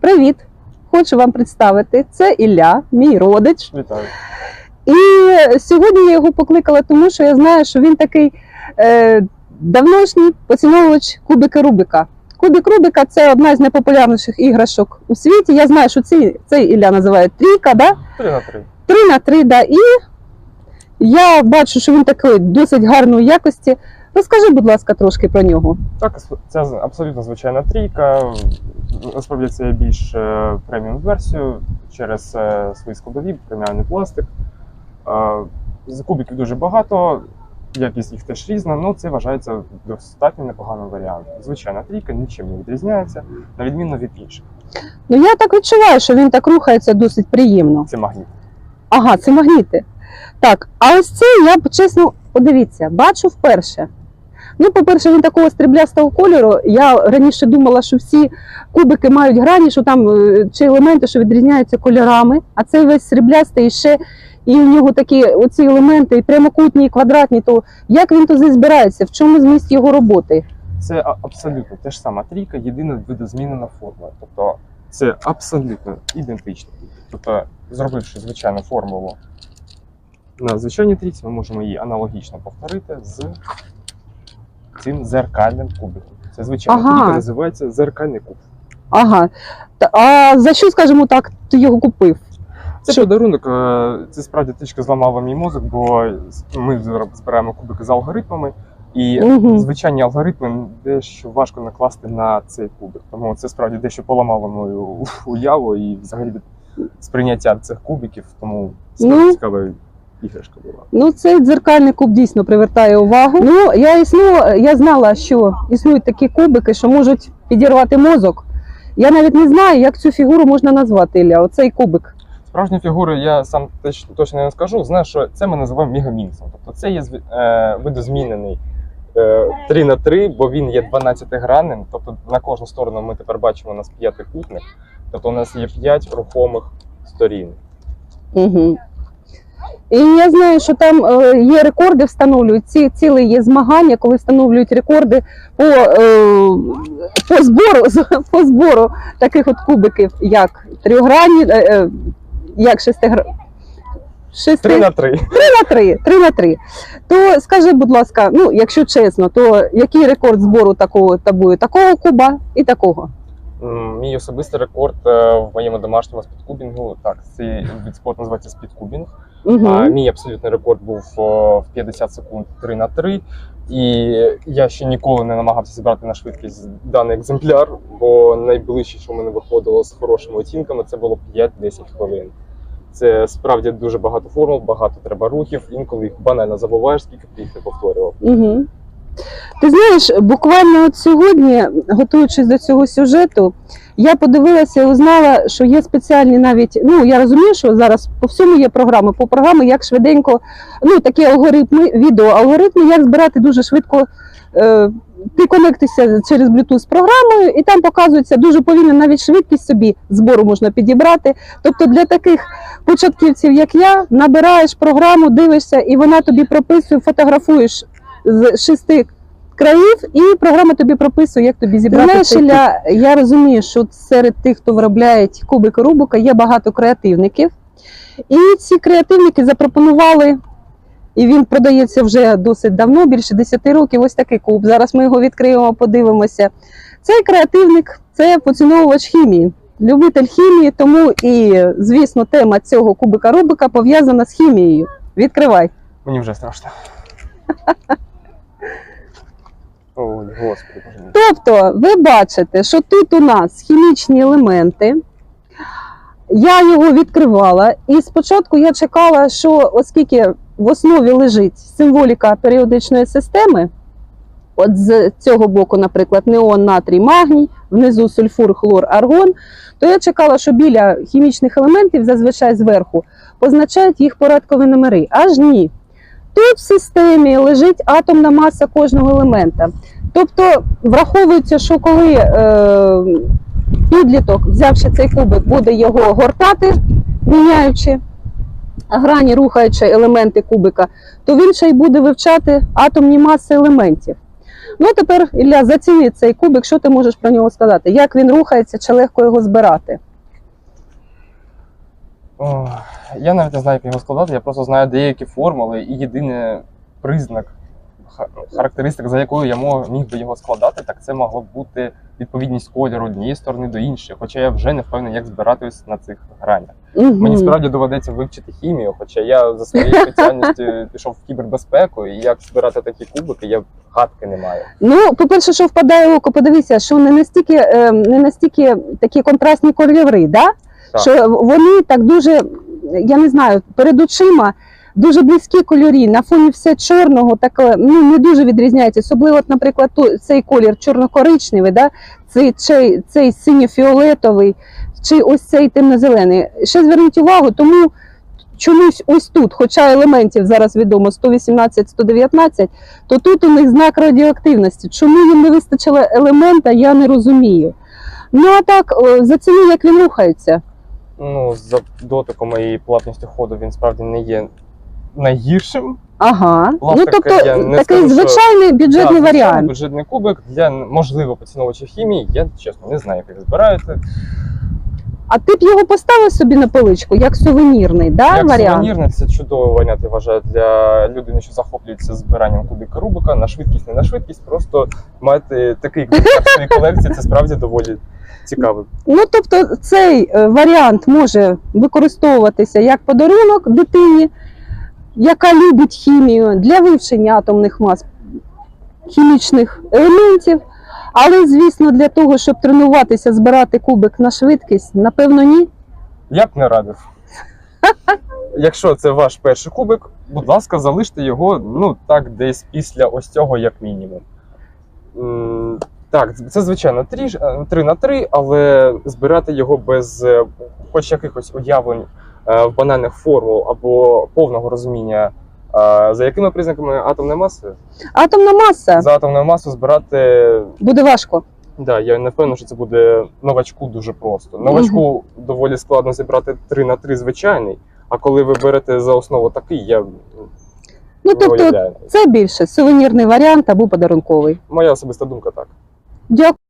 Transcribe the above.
Привіт! Хочу вам представити. Це Ілля, мій родич. Вітаю. І сьогодні я його покликала, тому що я знаю, що він такий е, давношній поціновувач кубики Рубика. Кубик Рубика це одна з найпопулярніших іграшок у світі. Я знаю, що цей, цей Ілля називає трійка, да? Три на три. три на три, да. І я бачу, що він такий досить гарної якості. Розкажи, будь ласка, трошки про нього. Так, це абсолютно звичайна трійка. Насправді це більш е, преміум версію через е, свої складові, преміальний пластик. Е, З кубиків дуже багато, якість їх теж різна, але це вважається достатньо непоганим варіантом. Звичайна трійка нічим не відрізняється, на відміну від інших. Ну я так відчуваю, що він так рухається досить приємно. Це магніт. Ага, це магніти. Так, а ось це я б, чесно, подивіться, бачу вперше. Ну, по-перше, він такого стріблястого кольору. Я раніше думала, що всі кубики мають грані, що там е, чи елементи, що відрізняються кольорами, а це весь сріблястий ще. І в нього такі оці елементи, і прямокутні, і квадратні, то як він туди збирається? В чому зміст його роботи? Це абсолютно те ж сама трійка, єдина видозмінена форма. Тобто це абсолютно ідентично. Тобто, зробивши звичайну формулу на звичайній трійці, ми можемо її аналогічно повторити з цим зеркальним кубиком. Це звичайна Ага. трійка називається зеркальний куб. Ага. А за що, скажімо так, ти його купив? Це Що? подарунок, е, це справді трішки зламало мій мозок, бо ми збираємо кубики з алгоритмами, і Мгм. звичайні алгоритми дещо важко накласти на цей кубик. Тому це справді дещо поламало мою уяву і взагалі сприйняття цих кубиків. Тому справді Ну. цікава іграшка була. Ну, цей дзеркальний куб дійсно привертає увагу. Ну, я існу, я знала, що існують такі кубики, що можуть підірвати мозок. Я навіть не знаю, як цю фігуру можна назвати Ілля, оцей кубик. Справжні фігури я сам точно не скажу. Знаю, що це ми називаємо мегамінсом. Тобто це є е, видозмінений е, 3 на 3, бо він є 12-гранним. Тобто на кожну сторону ми тепер бачимо у нас п'ятикутник. Тобто у нас є 5 рухомих сторін. Угу. І я знаю, що там е, є рекорди, встановлюють ці ціле є змагання, коли встановлюють рекорди по, е, по збору по збору таких от кубиків, як трьохгранні, е, як шестигра... шести... 3 на 3. на три, три на три. То скажи, будь ласка, ну якщо чесно, то який рекорд збору такого тобою, такого куба і такого? Мій особистий рекорд е, в моєму домашньому спідкубінгу. Так, цей від спорту називається спідкубінг. Угу. А, Мій абсолютний рекорд був в 50 секунд 3 на 3. І я ще ніколи не намагався зібрати на швидкість даний екземпляр, бо найближче, що в мене виходило з хорошими оцінками, це було 5-10 хвилин. Це справді дуже багато формул, багато треба рухів. Інколи їх банально забуваєш, скільки ти їх не повторював. Угу. Ти знаєш, буквально от сьогодні, готуючись до цього сюжету, я подивилася і узнала, що є спеціальні навіть. Ну я розумію, що зараз по всьому є програми. По програми, як швиденько, ну такі алгоритми, відео алгоритми, як збирати дуже швидко. Е, ти конектишся через Bluetooth програмою, і там показується дуже повільно навіть швидкість собі збору можна підібрати. Тобто для таких початківців, як я, набираєш програму, дивишся, і вона тобі прописує, фотографуєш з шести країв, і програма тобі прописує, як тобі зібрати. Знаєш, цей Ілля, я розумію, що серед тих, хто виробляють кубики Рубика, є багато креативників. І ці креативники запропонували, і він продається вже досить давно, більше 10 років. Ось такий куб. Зараз ми його відкриємо, подивимося. Цей креативник це поціновувач хімії. Любитель хімії, тому і, звісно, тема цього кубика Рубика пов'язана з хімією. Відкривай. Мені вже страшно. Ой, господи. Тобто, ви бачите, що тут у нас хімічні елементи. Я його відкривала, і спочатку я чекала, що оскільки в основі лежить символіка періодичної системи, от з цього боку, наприклад, неон, натрій, магній, внизу сульфур, хлор, аргон, то я чекала, що біля хімічних елементів, зазвичай зверху, позначають їх порядкові номери. Аж ні. Тут в системі лежить атомна маса кожного елемента. Тобто враховується, що коли е, підліток, взявши цей кубик, буде його гортати, міняючи грані, рухаючи елементи кубика, то він ще й буде вивчати атомні маси елементів. Ну тепер Ілля, заціни цей кубик, що ти можеш про нього сказати? Як він рухається, чи легко його збирати? О, я навіть не знаю, як його складати, я просто знаю деякі формули і єдиний признак, характеристик, за якою я міг би його складати, так це могло б бути відповідність кольору однієї сторони до іншої. Хоча я вже не впевнений, як збиратись на цих гранях. Мгм. Мені справді доведеться вивчити хімію, хоча я за своєю спеціальністю пішов в кібербезпеку, і як збирати такі кубики, я гадки не маю. Ну, по-перше, що впадає в око, подивися, що не настільки, е, не настільки такі контрастні кольори, да? Що вони так дуже, я не знаю, перед очима дуже близькі кольорі, на фоні все чорного, так е, ну, не дуже відрізняється. Особливо, от, наприклад, ту- цей колір чорно-коричневий, да? цей, цей, цей синьо-фіолетовий, чи ось цей темно-зелений. Ще зверніть увагу, тому чомусь ось тут, хоча елементів зараз відомо 118-119, то тут у них знак радіоактивності. Чому їм не вистачило елемента, я не розумію. Ну а так, е, заціни, як він рухається. Ну, за дотиком і плавністю ходу він справді не є найгіршим. Ага. Пластик, ну тобто я не такий скажу, що- звичайний бюджетний Да, варіант. Бюджетний кубик для можливо поціновувачів хімії. Я чесно не знаю, як їх збираєте. А ти б його поставив собі на поличку як сувенірний, да, Як варіант? сувенірний, це чудовий варіант, я вважаю, для людини, що захоплюється збиранням кубика Рубика на швидкість, не на швидкість. Просто мати такий екземпляр в своїй колекції, це справді доволі цікаво. Ну тобто цей е, варіант може використовуватися як подарунок дитині, яка любить хімію для вивчення атомних мас хімічних елементів. Але, звісно, для того, щоб тренуватися, збирати кубик на швидкість, напевно, ні. Я б не радив. Якщо це ваш перший кубик, будь ласка, залиште його ну так десь після ось цього, як мінімум. Так, це звичайно 3 на 3, але збирати його без е, хоч якихось уявлень е, в банальних формул або повного розуміння, е, за якими признаками атомної маси, Атомна маса за атомною масою збирати буде важко. Да, я не впевнений, що це буде новачку дуже просто. Новачку доволі складно зібрати 3 на 3 звичайний, а коли ви берете за основу такий, я Ну тобто, це більше сувенірний варіант або подарунковий. Моя особиста думка так. Дякую.